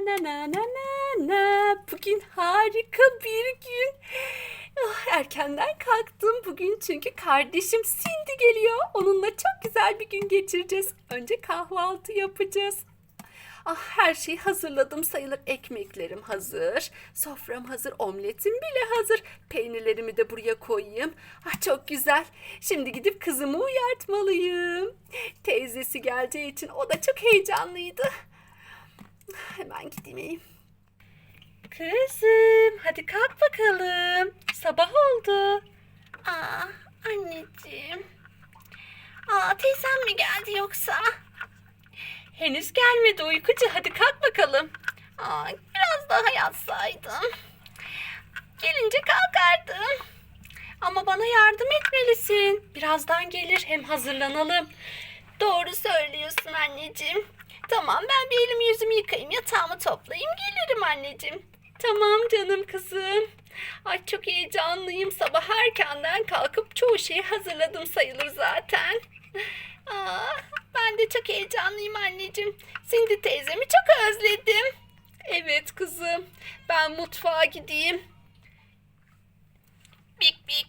na na na na na. Bugün harika bir gün. Ah, erkenden kalktım bugün çünkü kardeşim Cindy geliyor. Onunla çok güzel bir gün geçireceğiz. Önce kahvaltı yapacağız. Ah her şeyi hazırladım sayılır. Ekmeklerim hazır. Sofram hazır. Omletim bile hazır. Peynirlerimi de buraya koyayım. Ah çok güzel. Şimdi gidip kızımı uyartmalıyım. Teyzesi geleceği için o da çok heyecanlıydı. Hemen gideyim. Kızım hadi kalk bakalım. Sabah oldu. Aa, anneciğim. Aa, teyzem mi geldi yoksa? Henüz gelmedi uykucu. Hadi kalk bakalım. Aa, biraz daha yatsaydım. Gelince kalkardım. Ama bana yardım etmelisin. Birazdan gelir hem hazırlanalım. Doğru söylüyorsun anneciğim. Tamam ben bir elimi yüzümü yıkayayım yatağımı toplayayım gelirim anneciğim. Tamam canım kızım. Ay çok heyecanlıyım. Sabah erkenden kalkıp çoğu şeyi hazırladım sayılır zaten. Aa, ben de çok heyecanlıyım anneciğim. Cindy teyzemi çok özledim. Evet kızım. Ben mutfağa gideyim. Bik bik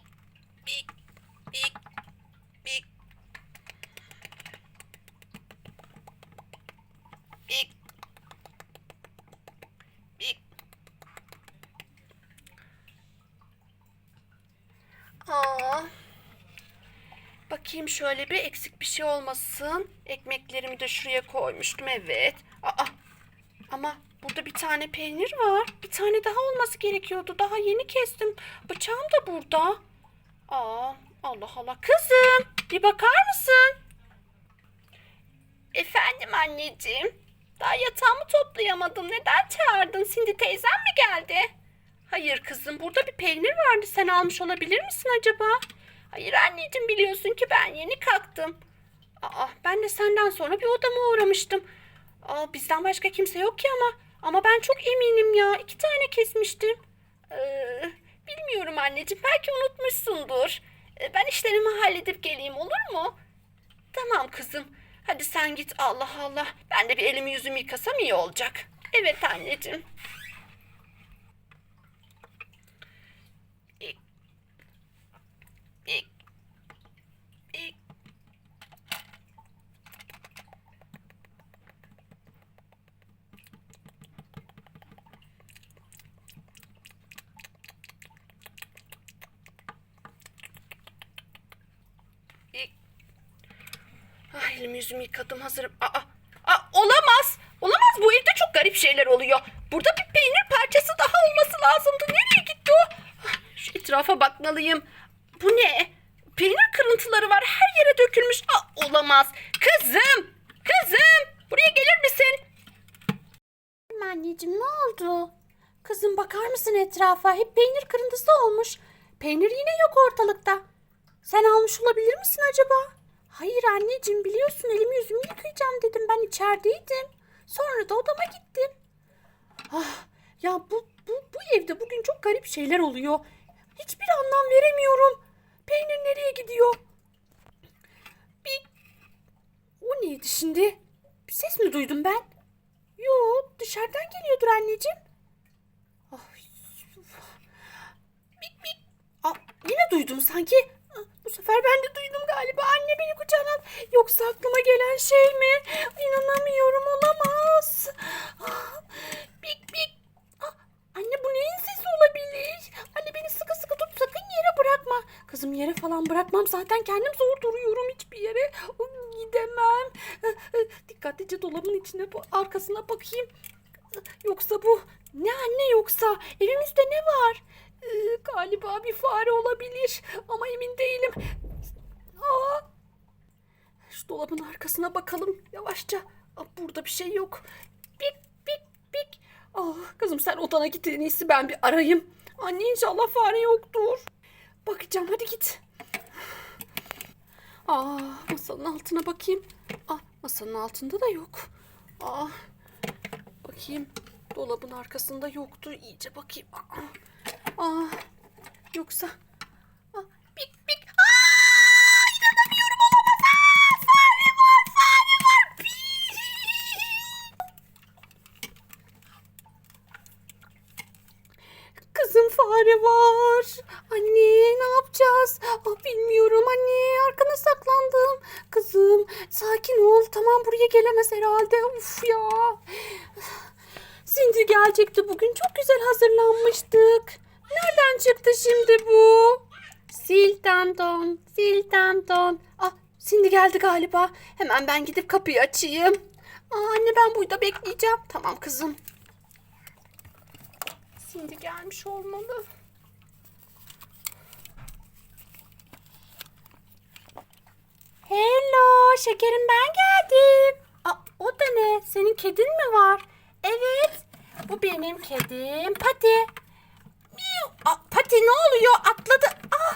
bik bik bik bik Aa. Bakayım şöyle bir eksik bir şey olmasın. Ekmeklerimi de şuraya koymuştum evet. Aa. Ama burada bir tane peynir var. Bir tane daha olması gerekiyordu. Daha yeni kestim. Bıçağım da burada. Aa, Allah Allah. Kızım, bir bakar mısın? Efendim anneciğim. Daha yatağımı toplayamadım. Neden çağırdın? Cindy teyzem mi geldi? Hayır kızım, burada bir peynir vardı. Sen almış olabilir misin acaba? Hayır anneciğim biliyorsun ki ben yeni kalktım. Aa, ben de senden sonra bir odama uğramıştım. Aa, bizden başka kimse yok ki ama. Ama ben çok eminim ya. iki tane kesmiştim. Ee, bilmiyorum anneciğim. Belki unutmuşsundur. Ee, ben işlerimi halledip geleyim olur mu? Tamam kızım. Hadi sen git Allah Allah. Ben de bir elimi yüzümü yıkasam iyi olacak. Evet anneciğim. Bik. Bik. Bik. Ay, Ah, elimi yüzümü yıkadım hazırım. Aa, aa, olamaz. Olamaz bu evde çok garip şeyler oluyor. Burada bir peynir parçası daha olması lazımdı. Nereye gitti o? Şu etrafa bakmalıyım. Bu ne? Peynir kırıntıları var. Her yere dökülmüş. Aa, olamaz. Kızım! Kızım! Buraya gelir misin? Anneciğim ne oldu? Kızım bakar mısın etrafa? Hep peynir kırıntısı olmuş. Peynir yine yok ortalıkta. Sen almış olabilir misin acaba? Hayır anneciğim biliyorsun elimi yüzümü yıkayacağım dedim. Ben içerideydim. Sonra da odama gittim. Ah, ya bu, bu, bu evde bugün çok garip şeyler oluyor. Hiçbir anlam veremiyorum. Peynir nereye gidiyor? Bir... O neydi şimdi? Bir ses mi duydum ben? Yok dışarıdan geliyordur anneciğim. Ay, Bik bik. Aa, yine duydum sanki. Aa, Bu sefer ben de duydum galiba. Anne beni kucağına al. Yoksa aklıma gelen şey mi? İnanamıyorum olamaz. Aa, Bik bik. Anne bu neyin sesi olabilir? Anne beni sıkı sıkı tut sakın yere bırakma. Kızım yere falan bırakmam. Zaten kendim zor duruyorum hiçbir yere. Gidemem. Dikkatlice dolabın içine arkasına bakayım. Yoksa bu ne anne yoksa evimizde ne var? Galiba bir fare olabilir ama emin değilim. Aa, şu dolabın arkasına bakalım yavaşça. Aa, burada bir şey yok. Bik bik bik. Ah, kızım sen odana git en iyisi ben bir arayayım. Anne inşallah fare yoktur. Bakacağım hadi git. Aa, masanın altına bakayım. Ah, masanın altında da yok. Aa, bakayım. Dolabın arkasında yoktu. İyice bakayım. Aa, aa, yoksa... bilmiyorum anne arkana saklandım. Kızım sakin ol tamam buraya gelemez herhalde. Uf ya. Cindy gelecekti bugün çok güzel hazırlanmıştık. Nereden çıktı şimdi bu? Sil tamton, sil tamton. Ah Cindy geldi galiba. Hemen ben gidip kapıyı açayım. Aa, anne ben burada bekleyeceğim. Tamam kızım. Cindy gelmiş olmalı. Şekerim ben geldim. Aa, o da ne? Senin kedin mi var? Evet. Bu benim kedim Pati. Pati ne oluyor? Atladı. Aa,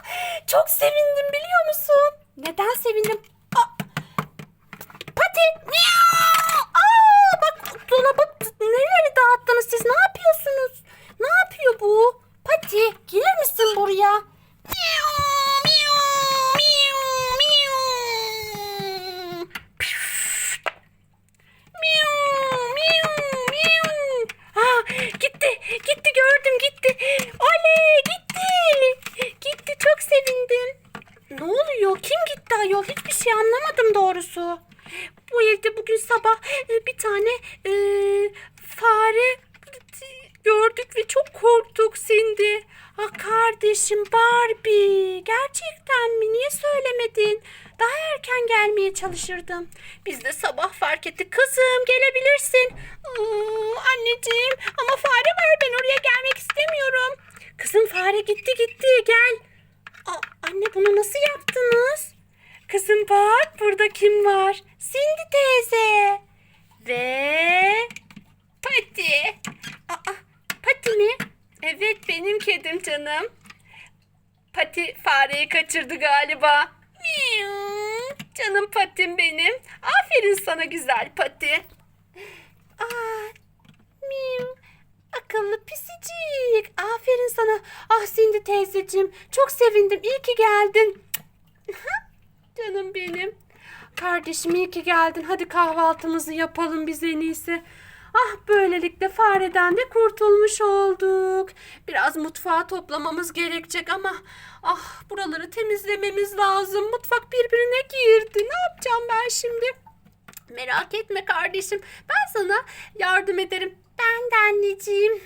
çok sevindim biliyor musun? Neden sevindim? Aa, Pati. Miau. Aa, bak dolabı t- neleri dağıttınız siz? Ne yapıyorsunuz? Ne yapıyor bu? Pati gelir misin buraya? Miau, miau, miau, miau. Püf. Miau, miau, miau. Ha, gitti, gitti gördüm gitti. Oley gitti. Gitti çok sevindim. Ne oluyor? Kim gitti ayol? Hiçbir şey anlamadım doğrusu. Bu evde bugün sabah e, bir tane e, fare gördük ve çok korktuk Cindy. Ah kardeşim Barbie. Gerçekten mi? Niye söylemedin? Daha erken gelmeye çalışırdım. Biz de sabah fark ettik. Kızım gelebilirsin. Aa, anneciğim ama fare var ben oraya gelmek istemiyorum. Kızım fare gitti gitti gel. Aa, anne bunu nasıl yaptınız? Kızım bak burada kim var? Cindy teyze. Ve Pati. Aa, Pati mi? Evet benim kedim canım. Pati fareyi kaçırdı galiba. Canım patim benim. Aferin sana güzel pati. Aa, miau. Akıllı pisicik. Aferin sana. Ah Cindy teyzeciğim. Çok sevindim. İyi ki geldin. Canım benim. Kardeşim iyi ki geldin. Hadi kahvaltımızı yapalım biz en iyisi. Ah böylelikle fareden de kurtulmuş olduk. Biraz mutfağı toplamamız gerekecek ama ah buraları temizlememiz lazım. Mutfak birbirine girdi. Ne yapacağım ben şimdi? Merak etme kardeşim. Ben sana yardım ederim. Ben de anneciğim.